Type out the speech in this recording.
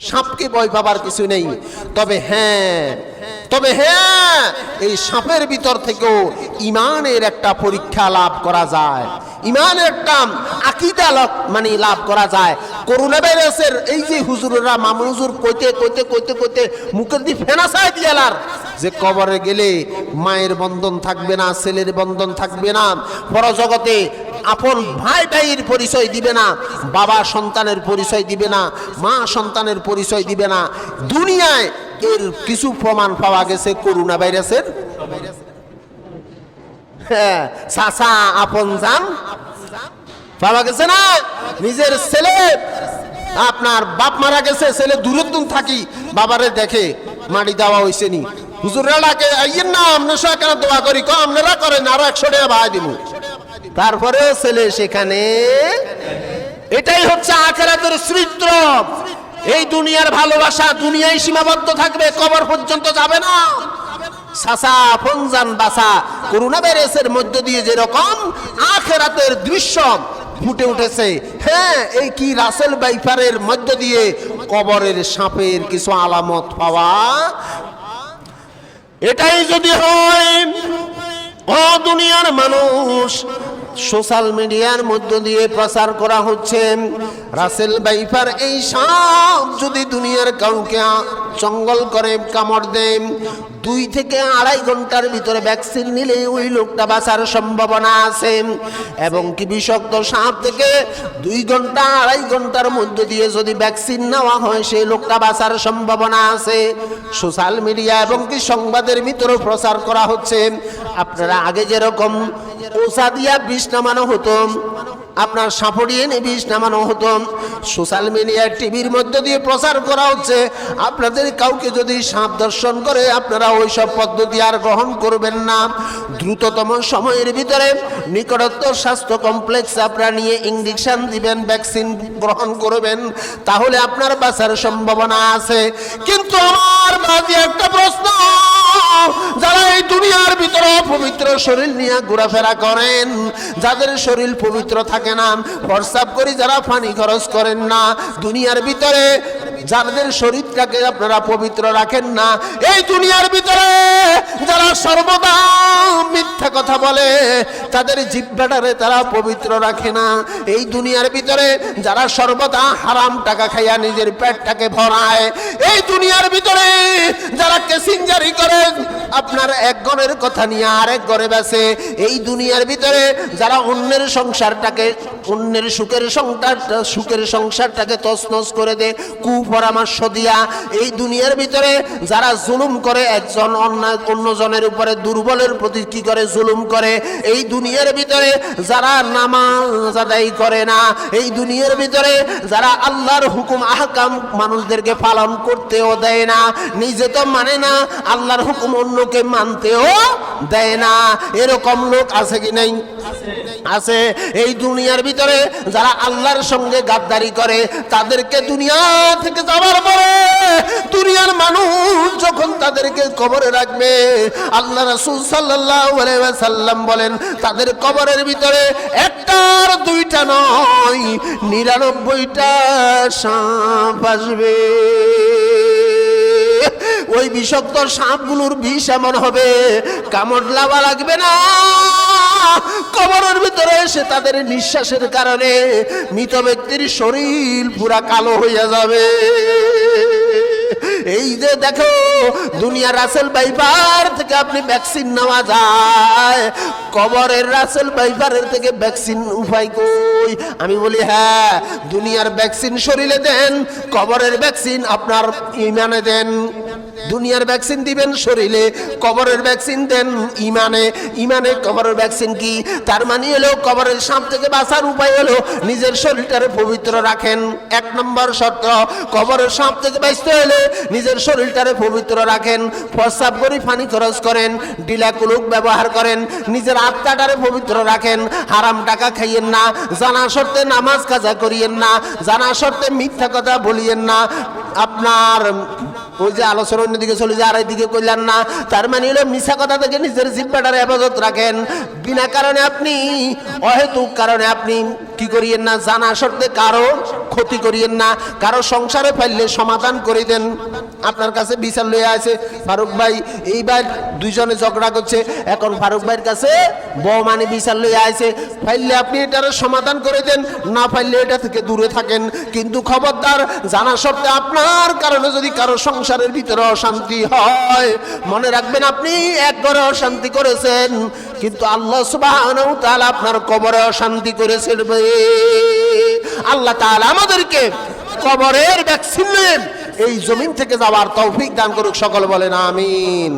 সাপকে ভয় পাবার কিছু নেই। তবে হ্যাঁ তবে হ্যাঁ এই সাপের ভিতর থেকেও ইমানের একটা পরীক্ষা লাভ করা যায়। ইমানের একটা আকিদা মানে লাভ করা যায়। করোনা ভাইরাসের এই যে হুজুররা মামু হুজুর কইতে কইতে কইতে কইতে মুখের দিয়ে ফেনাসায় দিয়ালার যে কবরে গেলে মায়ের বন্ধন থাকবে না, ছেলের বন্ধন থাকবে না। পরজগতে আপন ভাই ভাইয়ের পরিচয় দিবে না, বাবা সন্তানের পরিচয় দিবে না, মা সন্তানের পরিচয় দিবে না। দুনিয়ায় এর কিছু প্রমাণ পাওয়া গেছে করোনা ভাইরাসের। হ্যাঁ আপন যান পাওয়া গেছে না? নিজের ছেলে, আপনার বাপ মারা গেছে, ছেলে দূরত্ব থাকি, বাবারে দেখে মাটি দেওয়া হয়েছে নি। ডাকে আইয়েন না আপনার দোয়া করি? ক আপনারা করেন আরও একশো টাকা দিব তারপরে ছেলে সেখানে। এটাই হচ্ছে আখেরাতের চরিত্র। এই দুনিয়ার ভালোবাসা দুনিয়ায় সীমাবদ্ধ থাকবে, কবর পর্যন্ত যাবে না। সাসা, ফনজান, বাসা করোনা ভাইরাসের মধ্য দিয়ে যেরকম আখেরাতের দৃশ্য ফুটে উঠেছে হ্যাঁ এই কি রাসেল বাইফারের মধ্য দিয়ে কবরের সাপের কিছু আলামত পাওয়া। এটাই যদি হয়, ও দুনিয়ার মানুষ সোশ্যাল মিডিয়ার মধ্য দিয়ে প্রচার করা হচ্ছে। রাসেল বাইফার এই সব যদি দুনিয়ার কাউকে জঙ্গল করে কামড় দেয়। দুই থেকে আড়াই ঘণ্টার ভিতরে ভ্যাকসিন নিলে ওই লোকটা বাঁচার সম্ভাবনা আছে। এবং কি বিষাক্ত সাপ থেকে দুই ঘণ্টা, আড়াই ঘণ্টার মধ্যে দিয়ে যদি ভ্যাকসিন নেওয়া হয় সেই লোকটা বাঁচার সম্ভাবনা আছে। সোশ্যাল মিডিয়া এবং কি সংবাদের ভিতরে প্রচার করা হচ্ছে। আপনারা আগে যেরকম ওষা দিয়া বিষ নামানো হতো আপনার সাপড়িয়ে এনে বিষ নামানো হতো। সোশ্যাল মিডিয়া টিভির মধ্যে দিয়ে প্রচার করা হচ্ছে। আপনাদের কাউকে যদি সাপ দর্শন করে, আপনারা ওই সব পদ্ধতি আর গ্রহণ করবেন না। দ্রুততম সময়ের ভিতরে নিকটত্ব স্বাস্থ্য কমপ্লেক্স আপনারা নিয়ে ইঞ্জেকশন দিবেন, ভ্যাকসিন গ্রহণ করবেন, তাহলে আপনার বাঁচার সম্ভাবনা আছে। কিন্তু আমার একটা প্রশ্ন। যারা এই দুনিয়ার ভিতরে পবিত্র শরীর নিয়ে ঘোরাফেরা করেন, যাদের শরীর পবিত্র থাকে না প্রস্তাব করি যারা পানি খরচ করেন না, দুনিয়ার ভিতরে যাদের শরীরটাকে আপনারা পবিত্র রাখেন না, এই দুনিয়ার ভিতরে যারা সর্বদা মিথ্যা কথা বলে, তাদের জিব্বাটারে তারা পবিত্র রাখে না। এই দুনিয়ার ভিতরে যারা সর্বদা হারাম টাকা খাইয়া নিজের পেটটাকে ভরায়, এই দুনিয়ার ভিতরে যারা কেসিংজারি করে আপনার এক গণের কথা নিয়ে আরেক গড়ে বেছে। এই দুনিয়ার ভিতরে যারা অন্যের সংসারটাকে, অন্যের সুখের সংসারটা, সুখের সংসারটাকে করে দেয়, কুপরামর্শ দিয়া, এই দুনিয়ার ভিতরে যারা জুলুম করে, একজন অন্য অন্যজনের উপরে দুর্বলের প্রতি কি করে জুলুম করে? এই দুনিয়ার ভিতরে যারা নামাজ আদায় করে না, এই দুনিয়ার ভিতরে যারা আল্লাহর হুকুম, আহকাম মানুষদেরকে পালন করতেও দেয় না। নিজে তো মানে না, আল্লাহর হুকুম অন্যকে মানতেও দেয় না। এরকম লোক আছে কি নাই? আছে। এই দুনিয়ার ভিতরে যারা আল্লাহর সঙ্গে গাদ্দারি করে, তাদেরকে দুনিয়া থেকে যাওয়ার পরে দুনিয়ার মানুষ যখন তাদেরকে কবরে রাখবে, আল্লাহ রাসূল ওয়াসাল্লাম বলেন, তাদের কবরের ভিতরে একটার দুইটা নয়, নিরানব্বইটা সাপ আসবে। ওই বিষাক্ত সাপগুলোর বিষ এমন হবে, কামড় লাভা লাগবে না। কবরের ভিতরে এসে তাদের নিঃশ্বাসের কারণে মৃত ব্যক্তির শরীর পুরা কালো হইয়া যাবে। এই যে দেখো দুনিয়া রাসেল বাইবার থেকে আপনি ভ্যাকসিন নেওয়া যায়। কবরের রাসেল বাইবারের থেকে ভ্যাকসিন উপায় কই? আমি বলি হ্যাঁ দুনিয়ার ভ্যাকসিন শরীরে দেন, কবরের ভ্যাকসিন আপনার ইমানে দেন। দুনিয়ার ভ্যাকসিন দিবেন শরীরে, কবরের ভ্যাকসিন দেন ইমানে। ইমানে কবরের ভ্যাকসিন কি? তার মানে হলো কবরের সাপ থেকে বাঁচার উপায় হলো নিজের শরীরটারে পবিত্র রাখেন। এক নম্বর শর্ত, কবরের সাপ থেকে বাঁচতে হলে নিজের শরীরটারে পবিত্র রাখেন। প্রস্রাব করে পানি খরচ করেন ডিলা কুলুক ব্যবহার করেন, নিজের আত্মাটারে পবিত্র রাখেন। হারাম টাকা খাইয়েন না, জানা শর্তে নামাজ কাজা করিয়েন না, জানা শর্তে মিথ্যা কথা বলিয়েন না। আপনার ওই যে আলোচনা অন্যদিকে চলে যায়, আর দিকে কইলেন না। তার মানে হলো মিশা কথা থেকে নিজের জিব্বাটার হেফাজত রাখেন। বিনা কারণে আপনি, অহেতুক কারণে আপনি কি করিয়েন না? জানা সত্ত্বে কারও ক্ষতি করিয়েন না, কারও সংসারে ফেললে সমাধান করে দেন। আপনার কাছে বিচার লয়ে আছে ফারুক ভাই, এইবার দুইজনে ঝগড়া করছে। এখন ফারুক ভাইয়ের কাছে বউ মানে বিচার লয়ে আছে ফাইললে আপনি এটার সমাধান করে দেন, না ফাইললে এটা থেকে দূরে থাকেন। কিন্তু খবরদার, জানা সত্ত্বে আপনার কারণে যদি কারও সংসারের ভিতরে অশান্তি হয়, মনে রাখবেন আপনি, এক ঘরে অশান্তি করেছেন। কিন্তু আল্লাহ সুবাহ আপনার কবরে অশান্তি করেছেন। আল্লাহ তাআলা আমাদেরকে কবরের ভ্যাকসিন এই জমিন থেকে যাওয়ার তৌফিক দান করুক, সকল বলেন আমিন